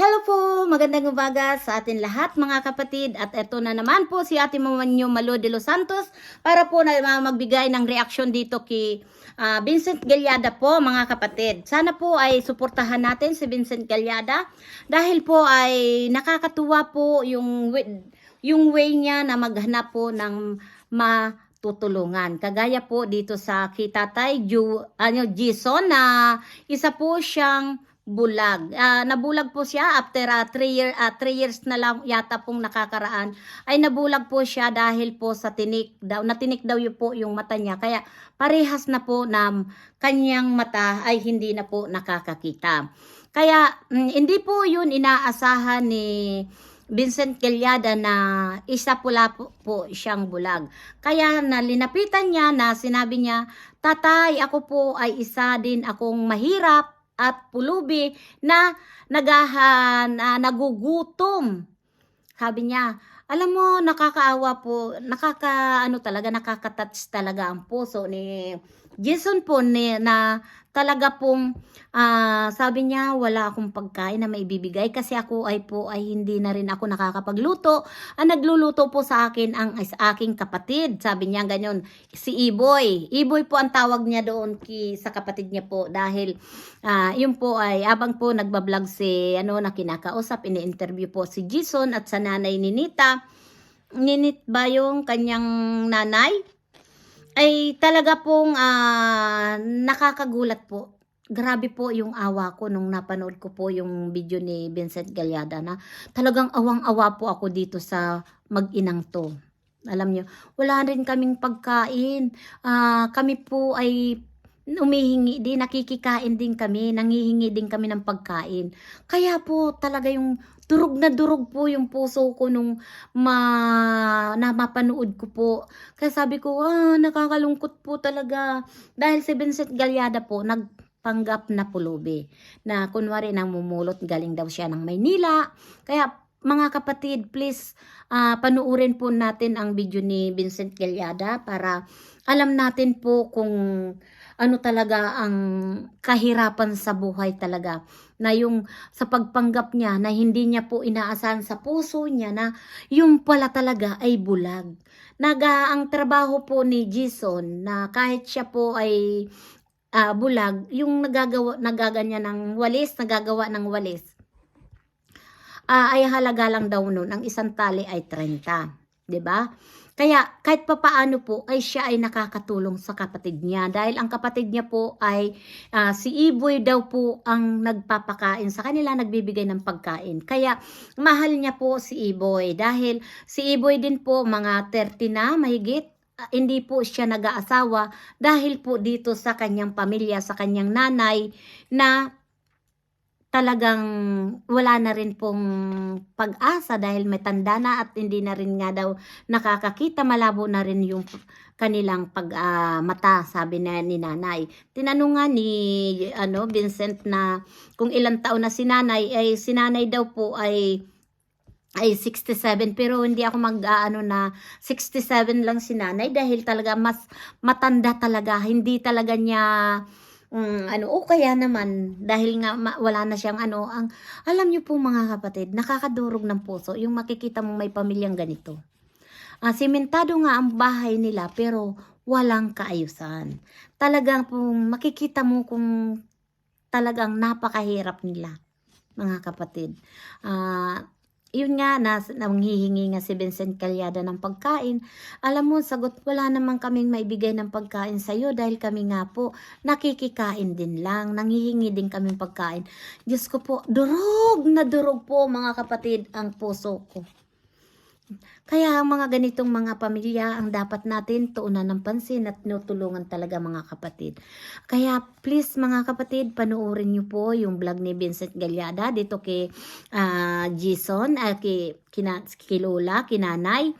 Hello po! Magandang umaga sa atin lahat mga kapatid. At ito na naman po si Ate Mamanyo Malo de los Santos para po na uh, magbigay ng reaksyon dito kay ah, Vincent Galyada po mga kapatid. Sana po ay suportahan natin si Vincent Galyada dahil po ay nakakatuwa po yung, yung way niya na maghanap po ng matutulungan. Kagaya po dito sa kitatay Ju, ano, Jason na isa po siyang bulag. Ah, nabulag po siya after 3 year, ah, three years na lang yata pong nakakaraan ay nabulag po siya dahil po sa tinik daw natinik daw yun po yung mata niya kaya parehas na po na kanyang mata ay hindi na po nakakakita. Kaya mm, hindi po yun inaasahan ni Vincent Gelyada na isa pula po, po siyang bulag. Kaya nalinapitan niya na sinabi niya, Tatay, ako po ay isa din akong mahirap at pulubi na nagahan, na nagugutom. Sabi niya, alam mo, nakakaawa po, nakaka, ano talaga, nakakatouch talaga ang puso ni Jason po ni, na talaga pong, ah, sabi niya, wala akong pagkain na maibibigay kasi ako ay po ay hindi na rin ako nakakapagluto. Ang nagluluto po sa akin ang is aking kapatid. Sabi niya ganyan, si Iboy. Iboy po ang tawag niya doon ki, sa kapatid niya po dahil ah, yun po ay abang po nagbablog si ano na kinakausap, ini-interview po si Jason at sa nanay ni Nita. Ninit ba yung kanyang nanay? Ay talaga pong ah, nakakagulat po. Grabe po yung awa ko nung napanood ko po yung video ni Vincent Galyada na talagang awang-awa po ako dito sa mag-inang to. Alam nyo, wala rin kaming pagkain. Ah, kami po ay umihingi din, nakikikain din kami, nangihingi din kami ng pagkain. Kaya po talaga yung durog na durog po yung puso ko nung ma, na mapanood ko po. Kaya sabi ko, ah, nakakalungkot po talaga. Dahil si Vincent Galyada po, nagpanggap na pulubi. Na kunwari nang mumulot, galing daw siya ng Maynila. Kaya mga kapatid, please ah, panuurin po natin ang video ni Vincent Galyada para alam natin po kung ano talaga ang kahirapan sa buhay talaga na yung sa pagpanggap niya na hindi niya po inaasahan sa puso niya na yung pala talaga ay bulag. Naga ang trabaho po ni Jason na kahit siya po ay ah, bulag, yung nagagawa nagaganyan ng walis, nagagawa ng walis. Ah, ay halaga lang daw nun, ang isang tali ay 30, 'di ba? Kaya kahit papaano po ay siya ay nakakatulong sa kapatid niya dahil ang kapatid niya po ay ah, si Iboy daw po ang nagpapakain sa kanila, nagbibigay ng pagkain. Kaya mahal niya po si Iboy dahil si Iboy din po mga 30 na mahigit ah, hindi po siya nag-aasawa dahil po dito sa kanyang pamilya, sa kanyang nanay na talagang wala na rin pong pag-asa dahil may tanda na at hindi na rin nga daw nakakakita. Malabo na rin yung kanilang pag ah, mata sabi na ni nanay. Tinanong nga ni ano Vincent na kung ilang taon na si nanay ay si nanay daw po ay ay 67 pero hindi ako mag aano na 67 lang si nanay dahil talaga mas matanda talaga. Hindi talaga niya Mm, ano, o kaya naman, dahil nga ma- wala na siyang ano, ang, alam niyo po mga kapatid, nakakadurog ng puso, yung makikita mong may pamilyang ganito. Ah, simentado nga ang bahay nila, pero walang kaayusan. Talagang pong makikita mo kung talagang napakahirap nila, mga kapatid. Ah, yun nga, nas, nanghihingi nga si Vincent Calyada ng pagkain. Alam mo, sagot, wala naman kaming maibigay ng pagkain sa iyo dahil kami nga po nakikikain din lang, nanghihingi din kaming pagkain. Diyos ko po, durog na durog po mga kapatid ang puso ko. Kaya ang mga ganitong mga pamilya ang dapat natin tuunan ng pansin at tinutulungan talaga mga kapatid. Kaya please mga kapatid, panuorin niyo po yung vlog ni Vincent Galyada dito kay ah, Jason, uh, kay, kina, kay Lola, kinanay.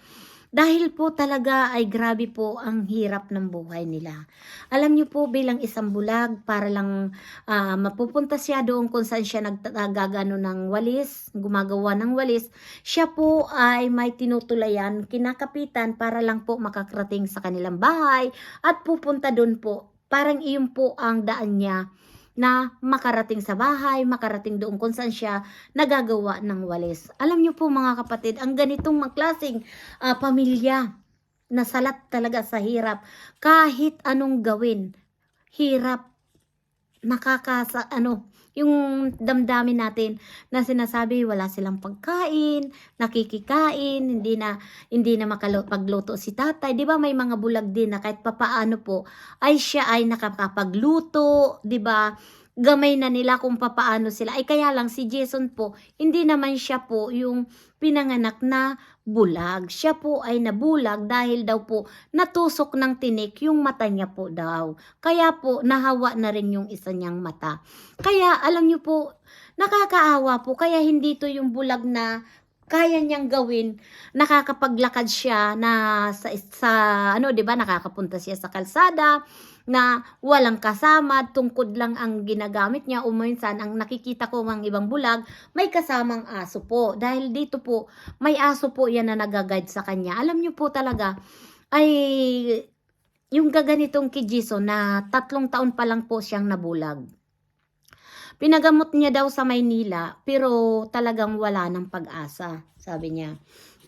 Dahil po talaga ay grabe po ang hirap ng buhay nila. Alam niyo po bilang isang bulag para lang ah, mapupunta siya doon kung saan siya naggagano ng walis, gumagawa ng walis, siya po ay may tinutulayan, kinakapitan para lang po makakarating sa kanilang bahay at pupunta doon po. Parang iyon po ang daan niya na makarating sa bahay, makarating doon kung saan siya nagagawa ng walis. Alam niyo po mga kapatid, ang ganitong magklaseng ah, pamilya na salat talaga sa hirap. Kahit anong gawin, hirap nakakasa ano yung damdamin natin na sinasabi wala silang pagkain, nakikikain, hindi na hindi na makapagluto si tatay. 'Di ba may mga bulag din na kahit papaano po ay siya ay nakakapagluto, 'di ba? Gamay na nila kung papaano sila. Ay kaya lang si Jason po, hindi naman siya po yung pinanganak na bulag. Siya po ay nabulag dahil daw po natusok ng tinik yung mata niya po daw. Kaya po nahawa na rin yung isa niyang mata. Kaya alam niyo po, nakakaawa po. Kaya hindi to yung bulag na kaya niyang gawin, nakakapaglakad siya na sa, sa ano, 'di ba, nakakapunta siya sa kalsada na walang kasama, tungkod lang ang ginagamit niya o minsan ang nakikita ko mga ibang bulag, may kasamang aso po. Dahil dito po, may aso po yan na nagaguide sa kanya. Alam niyo po talaga, ay yung gaganitong kay Jason na tatlong taon pa lang po siyang nabulag. Pinagamot niya daw sa Maynila, pero talagang wala ng pag-asa, sabi niya.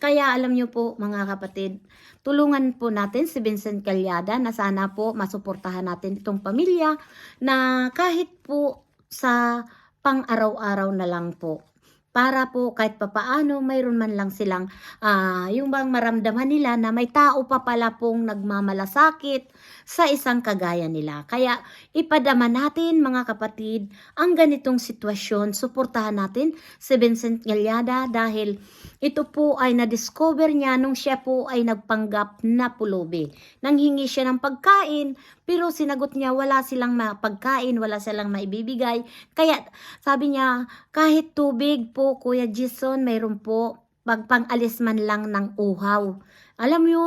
Kaya alam niyo po mga kapatid, tulungan po natin si Vincent Calyada na sana po masuportahan natin itong pamilya na kahit po sa pang-araw-araw na lang po. Para po kahit papaano mayroon man lang silang ah, yung bang maramdaman nila na may tao pa pala pong nagmamalasakit sa isang kagaya nila. Kaya ipadama natin mga kapatid ang ganitong sitwasyon. Suportahan natin si Vincent Galyada dahil ito po ay na-discover niya nung siya po ay nagpanggap na pulubi. Nanghingi siya ng pagkain pero sinagot niya wala silang ma- pagkain, wala silang maibibigay. Kaya sabi niya kahit tubig po Kuya Jason mayroon po pagpang-alis man lang ng uhaw. Alam niyo,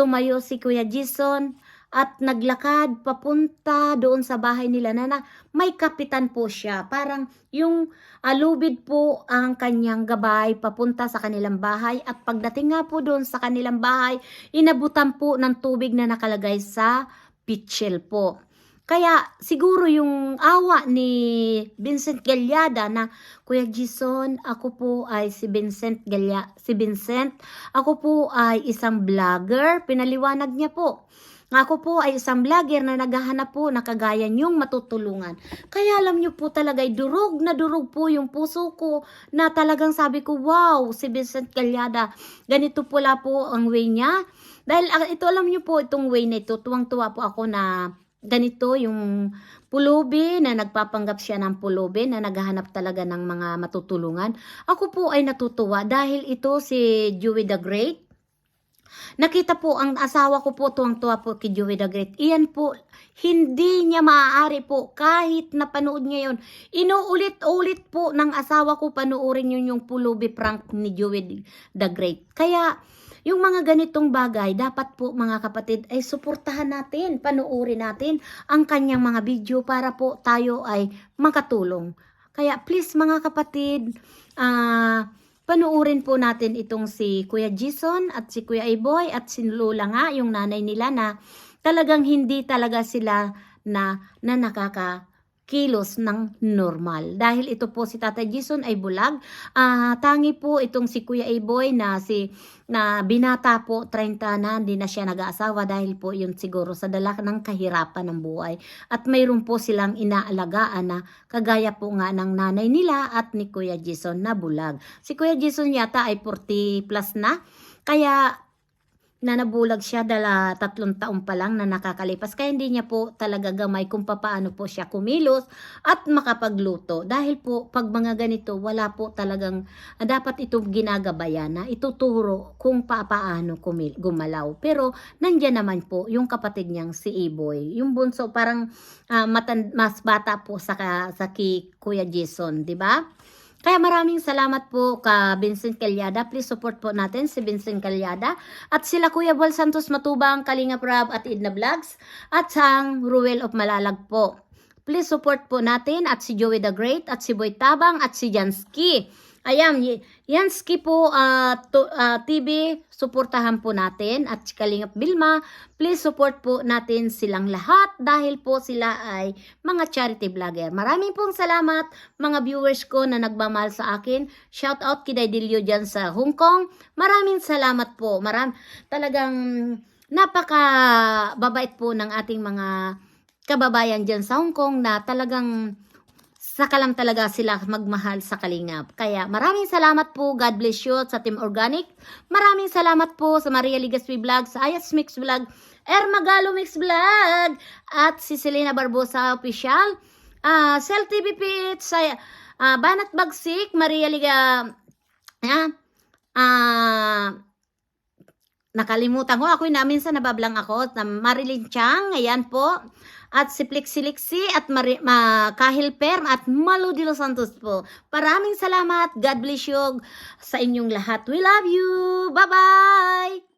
tumayo si Kuya Jason at naglakad papunta doon sa bahay nila na, na may kapitan po siya. Parang yung alubid po ang kanyang gabay papunta sa kanilang bahay at pagdating nga po doon sa kanilang bahay, inabutan po ng tubig na nakalagay sa pitchel po. Kaya siguro yung awa ni Vincent Galyada na Kuya Jason, ako po ay si Vincent Galya, si Vincent, ako po ay isang vlogger, pinaliwanag niya po. Ako po ay isang vlogger na naghahanap po na kagaya niyong matutulungan. Kaya alam niyo po talaga, ay durog na durog po yung puso ko na talagang sabi ko, wow, si Vincent Calyada, ganito pula po ang way niya. Dahil ah, ito alam niyo po, itong way na ito, tuwang-tuwa po ako na ganito yung pulubi na nagpapanggap siya ng pulubi na naghahanap talaga ng mga matutulungan. Ako po ay natutuwa dahil ito si Dewey the Great. Nakita po ang asawa ko po tuwang-tuwa po kay Joey the Great. Iyan po, hindi niya maaari po kahit napanood niya yun. Inuulit-ulit po ng asawa ko panuorin yun yung pulubi prank ni Joey the Great. Kaya, yung mga ganitong bagay, dapat po mga kapatid ay suportahan natin, panuorin natin ang kanyang mga video para po tayo ay makatulong. Kaya please mga kapatid, ah panuorin po natin itong si Kuya Jason at si Kuya Iboy at si Lola nga, yung nanay nila na talagang hindi talaga sila na, na nakakakilos ng normal. Dahil ito po si Tata Jason ay bulag. Ah, tangi po itong si Kuya Iboy na si na binata po 30 na hindi na siya nag-aasawa dahil po yun siguro sa dala ng kahirapan ng buhay. At mayroon po silang inaalagaan na kagaya po nga ng nanay nila at ni Kuya Jason na bulag. Si Kuya Jason yata ay 40 plus na. Kaya na nabulag siya dala tatlong taon pa lang na nakakalipas. Kaya hindi niya po talaga gamay kung papaano po siya kumilos at makapagluto. Dahil po pag mga ganito wala po talagang ah, dapat ito ginagabayan na ituturo kung kumil, gumalaw. Pero nandiyan naman po yung kapatid niyang si Iboy yung bunso parang ah, matan, mas bata po sa, sa ki Kuya Jason di ba kaya maraming salamat po ka Vincent Calyada. Please support po natin si Vincent Calyada. At sila Kuya Bol Santos Matubang, Kalinga Prab at Idna Vlogs. At sang Ruel of Malalag po. Please support po natin at si Joey the Great at si Boy Tabang at si Jansky. Ayan, y- Yansky po ah, to- ah, TV, suportahan po natin at Kalingap Bilma, please support po natin silang lahat dahil po sila ay mga charity vlogger. Maraming pong salamat mga viewers ko na nagmamahal sa akin. Shout out kay Dilio dyan sa Hong Kong. Maraming salamat po. Maram talagang napaka babait po ng ating mga kababayan dyan sa Hong Kong na talagang saka lang talaga sila magmahal sa Kalingap. Kaya maraming salamat po. God bless you sa Team Organic. Maraming salamat po sa Maria Ligaspi Vlog, sa Ayas Mix Vlog, Ermagalo Mix Vlog, at si Selena Barbosa Official, ah Cell TV Pits, sa ah, Banat Bagsik, Maria Liga, ah, nakalimutan ko. Ako na minsan nabablang ako. Marilyn Chang, ayan po. At si Plexilixi at Mari, ma, Kahil Perm at Malo de los Santos po. Maraming salamat. God bless you sa inyong lahat. We love you. Bye-bye!